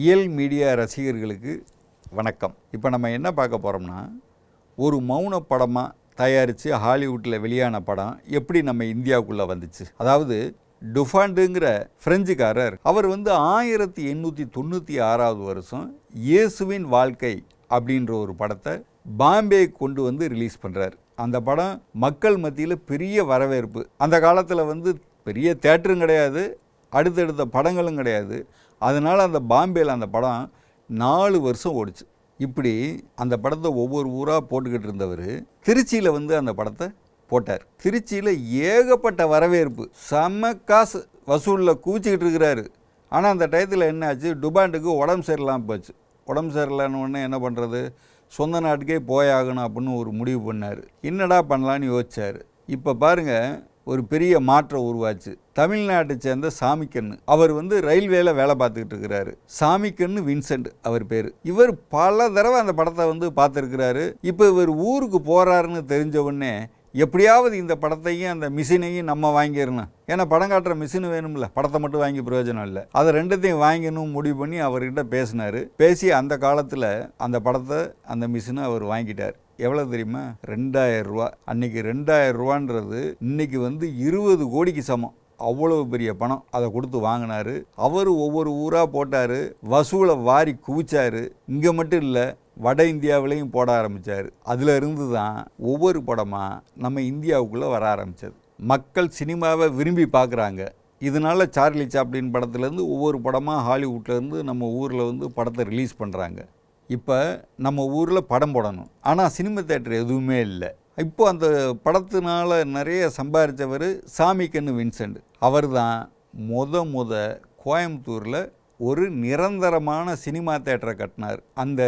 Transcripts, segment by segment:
இயல் மீடியா ரசிகர்களுக்கு வணக்கம். இப்போ நம்ம என்ன பார்க்க போகிறோம்னா ஒரு மௌன படமாக தயாரித்து ஹாலிவுட்டில் வெளியான படம் எப்படி நம்ம இந்தியாவுக்குள்ளே வந்துச்சு? அதாவது டுஃபாண்டுங்கிற ஃப்ரெஞ்சுக்காரர் அவர் வந்து ஆயிரத்தி எண்ணூற்றி தொண்ணூற்றி ஆறாவது வருஷம் இயேசுவின் வாழ்க்கை அப்படின்ற ஒரு படத்தை பாம்பே கொண்டு வந்து ரிலீஸ் பண்ணுறார் அந்த படம் மக்கள் மத்தியில் பெரிய வரவேற்பு. அந்த காலத்தில் வந்து பெரிய தேட்டரும் கிடையாது அடுத்தடுத்த படங்களும் கிடையாது. அதனால் அந்த பாம்பேயில் அந்த படம் நாலு வருஷம் ஓடிச்சு. இப்படி அந்த படத்தை ஒவ்வொரு ஊராக போட்டுக்கிட்டு இருந்தவர் திருச்சியில் வந்து அந்த படத்தை போட்டார். திருச்சியில் ஏகப்பட்ட வரவேற்பு. செம காசு வசூலில் குவிச்சிக்கிட்டு இருக்கிறாரு. ஆனால் அந்த டயத்தில் என்னாச்சு டுபாண்டுக்கு உடம்பு சரியில்லாமல் போச்சு. உடம்பு சரியில்லைன்னு உடனே என்ன பண்ணுறது சொந்த நாட்டுக்கே போயாகணும் அப்படின்னு ஒரு முடிவு பண்ணார். என்னடா பண்ணலான்னு யோசிச்சார். இப்போ பாருங்கள் ஒரு பெரிய மாற்றம் உருவாச்சு. தமிழ்நாட்டை சேர்ந்த சாமிக்கண்ணு அவர் வந்து ரயில்வேல வேலை பார்த்துக்கிட்டு இருக்கிறாரு. சாமிக்கண்ணு வின்சென்ட் அவர் பேர். இவர் பல தடவை அந்த படத்தை வந்து பார்த்துருக்கிறாரு. இப்போ இவர் ஊருக்கு போகிறாருன்னு தெரிஞ்ச உடனே எப்படியாவது இந்த படத்தையும் அந்த மிஷினையும் நம்ம வாங்கிடணும். ஏன்னா படம் காட்டுற மிஷின் வேணும்ல. படத்தை மட்டும் வாங்கி பிரயோஜனம் இல்லை. அதை ரெண்டத்தையும் வாங்கணும் முடிவு பண்ணி அவர்கிட்ட பேசினார். பேசி அந்த காலத்தில் அந்த படத்தை அந்த மிஷினை அவர் வாங்கிட்டார். எவ்வளோ தெரியுமா? ரெண்டாயிரம் ரூபா. அன்னைக்கு ரெண்டாயிரரூவான்றது இன்னைக்கு வந்து இருபது கோடிக்கு சமம். அவ்வளவு பெரிய பணம் அதை கொடுத்து வாங்கினாரு. அவர் ஒவ்வொரு ஊராக போட்டார். வசூலை வாரி குவிச்சார். இங்கே மட்டும் இல்லை வட இந்தியாவிலையும் போட ஆரம்பித்தார் அதில் இருந்து தான் ஒவ்வொரு படமாக நம்ம இந்தியாவுக்குள்ளே வர ஆரம்பித்தது மக்கள் சினிமாவை விரும்பி பார்க்குறாங்க. இதனால சார்லி சாப்ளின் படத்துலேருந்து ஒவ்வொரு படமாக ஹாலிவுட்லேருந்து நம்ம ஊரில் வந்து படத்தை ரிலீஸ் பண்ணுறாங்க இப்போ நம்ம ஊரில் படம் போடணும். ஆனால் சினிமா தேட்டர் எதுவுமே இல்லை. இப்போ அந்த படத்தினால நிறைய சம்பாரித்தவர் சாமிக்கன்னு வின்சென்ட். அவர் தான் முத முத கோயம்புத்தூரில் ஒரு நிரந்தரமான சினிமா தேட்டரை கட்டினார். அந்த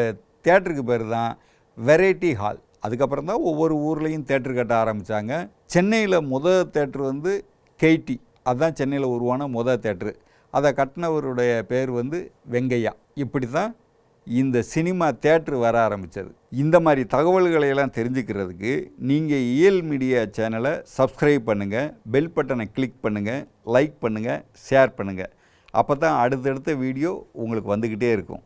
தேட்டருக்கு பேர் தான் வெரைட்டி ஹால். அதுக்கப்புறம் தான் ஒவ்வொரு ஊர்லேயும் தேட்டர் கட்ட ஆரம்பித்தாங்க சென்னையில் முத தேட்டர் வந்து கெய்டி அதுதான் சென்னையில் உருவான முத தேட்டரு. அதை கட்டினவருடைய பேர் வந்து வெங்கையா. இப்படி தான் இந்த சினிமா தேட்ரு வர ஆரம்பித்தது இந்த மாதிரி தகவல்களை எல்லாம் தெரிஞ்சுக்கிறதுக்கு நீங்கள் இயல் மீடியா சேனலை சப்ஸ்கிரைப் பண்ணுங்கள் பெல் பட்டனை கிளிக் பண்ணுங்கள் லைக் பண்ணுங்கள் ஷேர் பண்ணுங்கள் அப்போ தான் அடுத்தடுத்த வீடியோ உங்களுக்கு வந்துக்கிட்டே இருக்கும்.